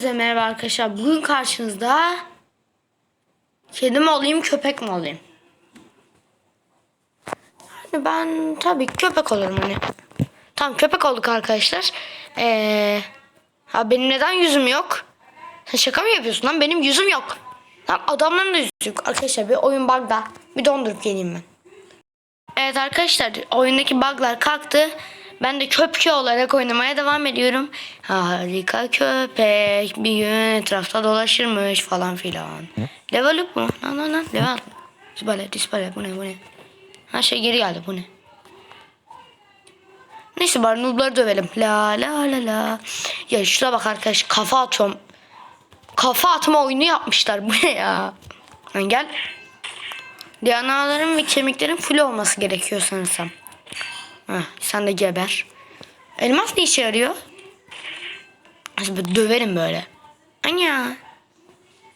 Herkese merhaba arkadaşlar. Bugün karşınızda kedi mi olayım, köpek mi olayım? Hani ben tabii köpek olurum hani. Tamam köpek olduk arkadaşlar. Ee, ha benim neden yüzüm yok? Sen şaka mı yapıyorsun lan? Benim yüzüm yok. Lan adamların da yüzü yok. Arkadaşlar bir oyun bug'da. Bir dondurup geleyim ben. Evet arkadaşlar oyundaki bug'lar kalktı. Ben de köpke olarak oynamaya devam ediyorum. Harika köpek bir gün etrafta dolaşırmış falan filan. Level up mu? Lan lan lan level up. Dispale dispale bu ne bu ne? Ha şey geri geldi bu ne? Neyse bari noob'ları dövelim. La la la la. Ya şuna bak arkadaş kafa atıyorum. Kafa atma oyunu yapmışlar. Bu ne ya? Lan gel. DNA'ların ve kemiklerin full olması gerekiyor sanırsam. Heh, sen de geber. Elmas ne işe yarıyor? Böyle döverim böyle. Anya.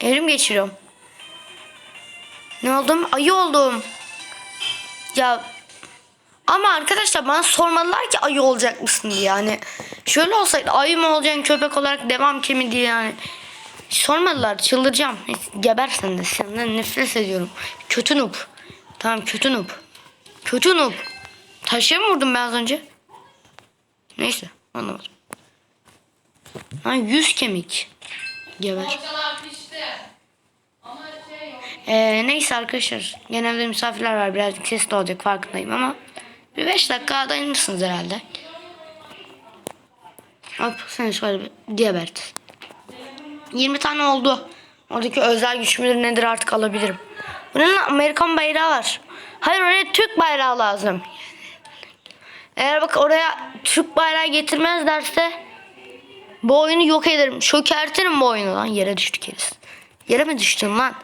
Evrim geçiriyorum. Ne oldum? Ayı oldum. Ya ama arkadaşlar bana sormadılar ki ayı olacak mısın diye yani. Şöyle olsaydı ayı mı olacaksın köpek olarak devam kimi diye yani. Sormadılar çıldıracağım. Neyse, Geber sen de senden nefret ediyorum. Kötü noob. Tamam kötü noob. Kötü noob. Taşıya mı vurdum ben az önce? Neyse anlamadım. Ha yüz kemik. Geber. Ee, neyse arkadaşlar. Genelde misafirler var. Birazcık ses de olacak farkındayım ama. Bir 5 dakika dayanırsınız herhalde. Hop sen şöyle bir diyabet. 20 tane oldu. Oradaki özel güç müdür nedir artık alabilirim. Bunun Amerikan bayrağı var. Hayır oraya Türk bayrağı lazım. Eğer bak oraya Türk bayrağı getirmezlerse bu oyunu yok ederim. Çökertirim bu oyunu lan. Yere düştük herif. Yere mi düştün lan?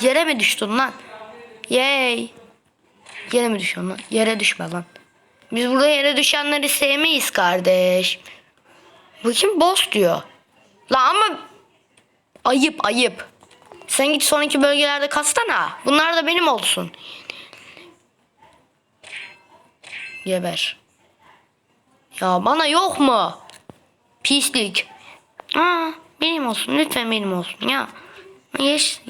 Yere mi düştün lan? Yay. Yere mi düşüyorsun lan? Yere düşme lan. Biz burada yere düşenleri sevmeyiz kardeş. Bu kim? Boss diyor. La ama ayıp ayıp. Sen git sonraki bölgelerde katsana. Bunlar da benim olsun. Geber. Ya bana yok mu? Pislik. Aa, benim olsun. Lütfen benim olsun ya. Yes.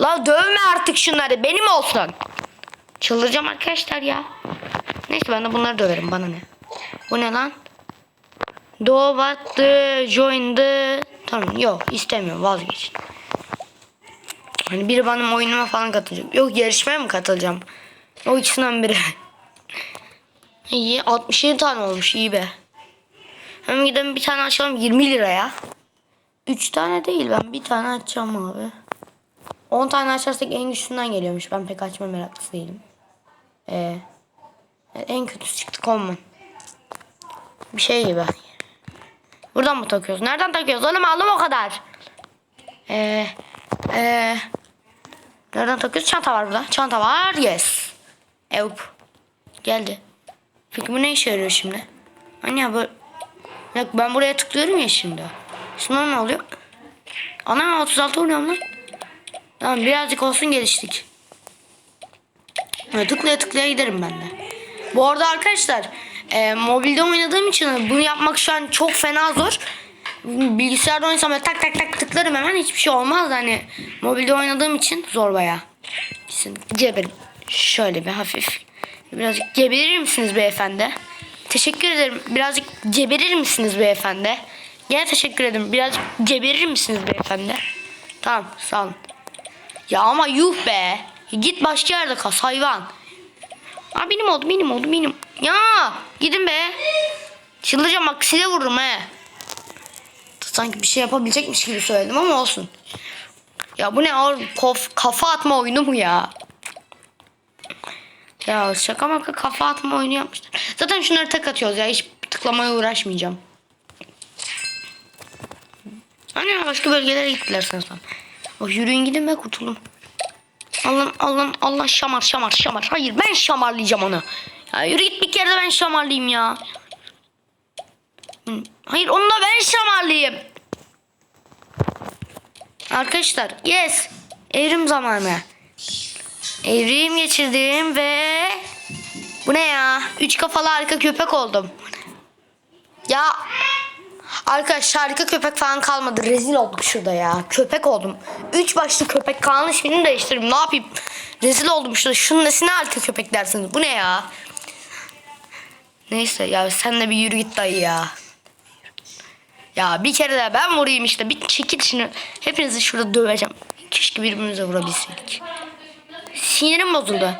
La dövme artık şunları. Benim olsun. Çıldıracağım arkadaşlar ya. Neyse ben de bunları döverim. Bana ne? Bu ne lan? Do what Tamam yok istemiyorum vazgeçin. Hani biri benim oyunuma falan katılacak. Yok yarışmaya mı katılacağım? O ikisinden biri. İyi 67 tane olmuş iyi be. Hem gidelim bir tane açalım 20 liraya. 3 tane değil ben bir tane açacağım abi. 10 tane açarsak en güçlüsünden geliyormuş. Ben pek açma meraklısı değilim. Ee, en kötüsü çıktı common. Bir şey gibi. Buradan mı takıyoruz? Nereden takıyoruz? Oğlum aldım o kadar. Ee, ee, nereden takıyoruz? Çanta var burada. Çanta var. Yes. Evp. Geldi. Peki bu ne işe yarıyor şimdi? Hani ya böyle... Yok ben buraya tıklıyorum ya şimdi. Şimdi ne oluyor? Ana 36 vuruyorum lan. Tamam birazcık olsun geliştik. Evet, tıklaya tıklaya giderim ben de. Bu arada arkadaşlar e, mobilde oynadığım için bunu yapmak şu an çok fena zor. Bilgisayarda oynasam böyle tak tak tak tıklarım hemen hiçbir şey olmaz hani mobilde oynadığım için zor baya. Geberim. Şöyle bir hafif. Birazcık geberir misiniz beyefendi? Teşekkür ederim. Birazcık geberir misiniz beyefendi? Gene teşekkür ederim. Birazcık geberir misiniz beyefendi? Tamam sağ olun. Ya ama yuh be. Git başka yerde kas hayvan. Aa benim oldu benim oldu benim. Ya gidin be. Çıldıracağım bak size vururum he. Sanki bir şey yapabilecekmiş gibi söyledim ama olsun. Ya bu ne oğlum Kof, kafa atma oyunu mu ya? Ya şaka maka kafa atma oyunu yapmışlar. Zaten şunları tek atıyoruz ya hiç tıklamaya uğraşmayacağım. Hani başka bölgelere gittiler sanırsam. Oh, yürüyün gidin be kurtulun. Allah Allah Allah şamar şamar şamar. Hayır ben şamarlayacağım onu. Ya yürü git bir kere de ben şamarlayayım ya. Hayır onu da ben şamarlayayım. Arkadaşlar yes. Evrim zamanı. Evrim geçirdim ve bu ne ya? Üç kafalı harika köpek oldum. Ya Arkadaşlar harika köpek falan kalmadı. Rezil olduk şurada ya. Köpek oldum. Üç başlı köpek Kaan'ın ismini değiştirdim. Ne yapayım? Rezil oldum şurada. Şunun nesine harika köpek dersiniz? Bu ne ya? Neyse ya sen de bir yürü git dayı ya. Ya bir kere de ben vurayım işte. Bir çekil şunu. Hepinizi şurada döveceğim. Keşke birbirimize vurabilseydik. Sinirim bozuldu.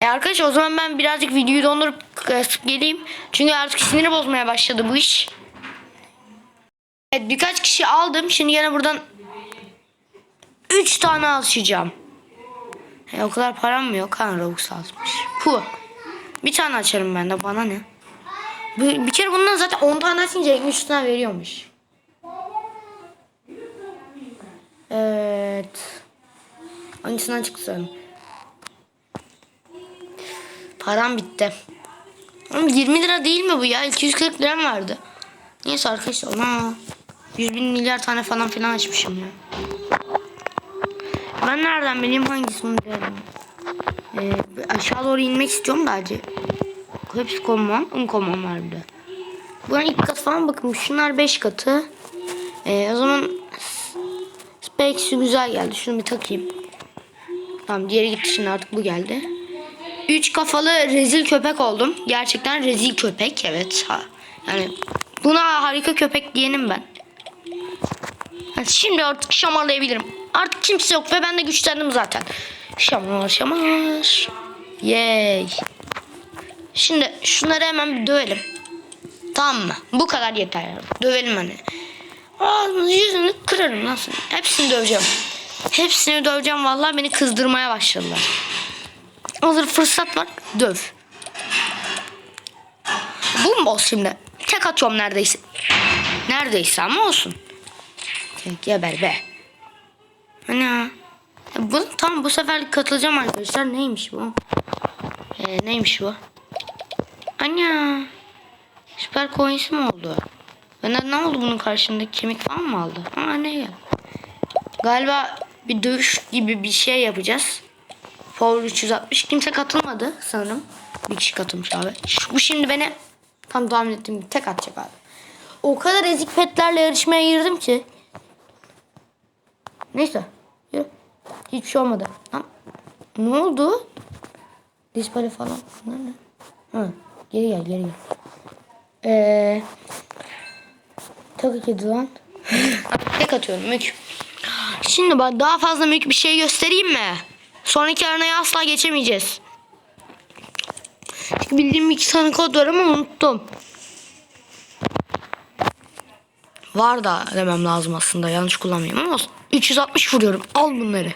E arkadaşlar o zaman ben birazcık videoyu dondurup kasıp geleyim. Çünkü artık siniri bozmaya başladı bu iş. Evet birkaç kişi aldım. Şimdi yine buradan 3 tane alışacağım. E, o kadar param mı yok? Ha Robux almış. Puh. Bir tane açarım ben de bana ne? Bir, bir kere bundan zaten 10 tane açınca 3 tane veriyormuş. Evet. Hangisinden çıktı sen? Param bitti. Oğlum 20 lira değil mi bu ya? 240 lira vardı. Neyse arkadaşlar ona 100 bin milyar tane falan filan açmışım ya. Ben nereden bileyim hangisini derim. Ee, aşağı doğru inmek istiyorum da. Hepsi common, uncommon var bir de. Bunun ilk kat falan bakın şunlar 5 katı. Ee, o zaman Spex'i güzel geldi. Şunu bir takayım. Tamam diğeri gitti şimdi artık bu geldi. Üç kafalı rezil köpek oldum. Gerçekten rezil köpek evet. Ha. Yani buna harika köpek diyenim ben. Ha, Şimdi artık şamarlayabilirim. Artık kimse yok ve ben de güçlendim zaten. Şamar şamar. Yay. Şimdi şunları hemen bir dövelim. Tamam mı? Bu kadar yeter. Dövelim hani. Ağzını yüzünü kırarım nasıl? Hepsini döveceğim. Hepsini döveceğim. Vallahi beni kızdırmaya başladılar. Hazır fırsat var. Döv. Bu mu şimdi? Tek atıyorum neredeyse. Neredeyse ama olsun. Geber be. Ana. E, Bu, tamam bu sefer katılacağım arkadaşlar. Neymiş bu? Ee, neymiş bu? Ana. Süper coins mi oldu? Benden ne oldu bunun karşımda? Kemik falan mı aldı? Aa ne ya? Galiba bir dövüş gibi bir şey yapacağız. Power 360 kimse katılmadı sanırım. Bir kişi katılmış abi. Bu şimdi beni tam tahmin ettiğim gibi tek atacak abi. O kadar ezik petlerle yarışmaya girdim ki. Neyse. Hiçbir şey olmadı. Ne oldu? Display falan. Bunlar ne? Ha, geri gel geri gel. Eee Tabii ki lan. Tek atıyorum mük. Şimdi bak daha fazla mük bir şey göstereyim mi? Sonraki arenaya asla geçemeyeceğiz. Çünkü bildiğim iki tane kod var ama unuttum. Var da demem lazım aslında. Yanlış kullanmayayım ama olsun. 360 vuruyorum. Al bunları.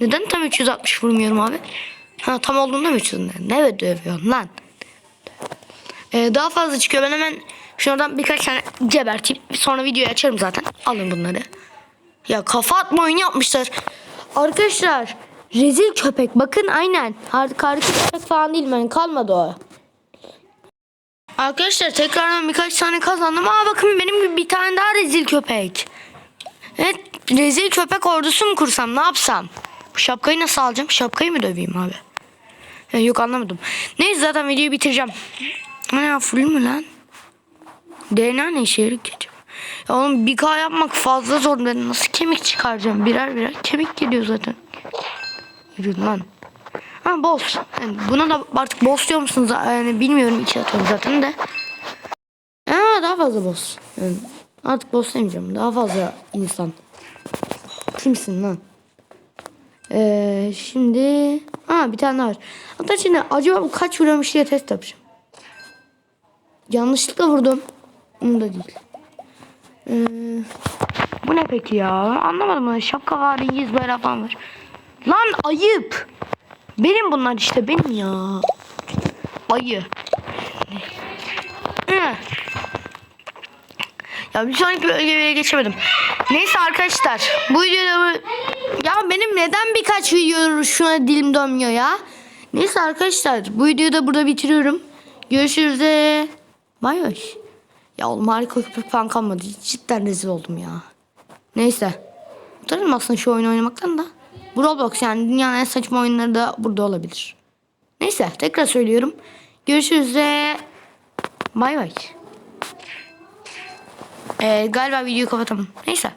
Neden tam 360 vurmuyorum abi? Ha tam olduğunda mı 360? Ne dövüyorsun lan? Ee, daha fazla çıkıyor. Ben hemen şuradan birkaç tane geberteyim. Sonra videoyu açarım zaten. Alın bunları. Ya kafa atma oyunu yapmışlar. Arkadaşlar rezil köpek. Bakın aynen. Harika harika köpek falan değil. Yani kalmadı o. Arkadaşlar tekrardan birkaç tane kazandım. Aa bakın benim gibi bir tane daha rezil köpek. Evet rezil köpek ordusu mu kursam ne yapsam? Bu şapkayı nasıl alacağım? Şapkayı mı döveyim abi? Ya, yok anlamadım. Neyse zaten videoyu bitireceğim. Ana full mü lan? DNA ne işe yarıyor ki? Ya oğlum bir K yapmak fazla zor. Ben nasıl kemik çıkaracağım? Birer birer kemik geliyor zaten. Yürü lan. Ha boss. Yani buna da artık boss diyor musunuz? Yani bilmiyorum içi atıyorum zaten de. Ha daha fazla boss. Yani artık boss demeyeceğim. Daha fazla insan. Kimsin lan? Ee, şimdi ha bir tane var. Hatta şimdi acaba bu kaç vuruyormuş diye test yapacağım. Yanlışlıkla vurdum. Umurda değil. Bu ne peki ya? Anlamadım ben. Şapka var, İngiliz bayrağı falan var. Lan ayıp. Benim bunlar işte benim ya. Ayı. Ya bir sonraki bölgeye geçemedim. Neyse arkadaşlar. Bu videoda. Ya benim neden birkaç video şuna dilim dönmüyor ya? Neyse arkadaşlar. Bu videoyu da burada bitiriyorum. Görüşürüz. Bay bay. Ya oğlum harika köpek falan kalmadı. Cidden rezil oldum ya. Neyse. Utanırım aslında şu oyunu oynamaktan da. Bu Roblox yani dünyanın en saçma oyunları da burada olabilir. Neyse tekrar söylüyorum. Görüşürüz. de. Bay bay. Ee, galiba videoyu kapatalım. Neyse.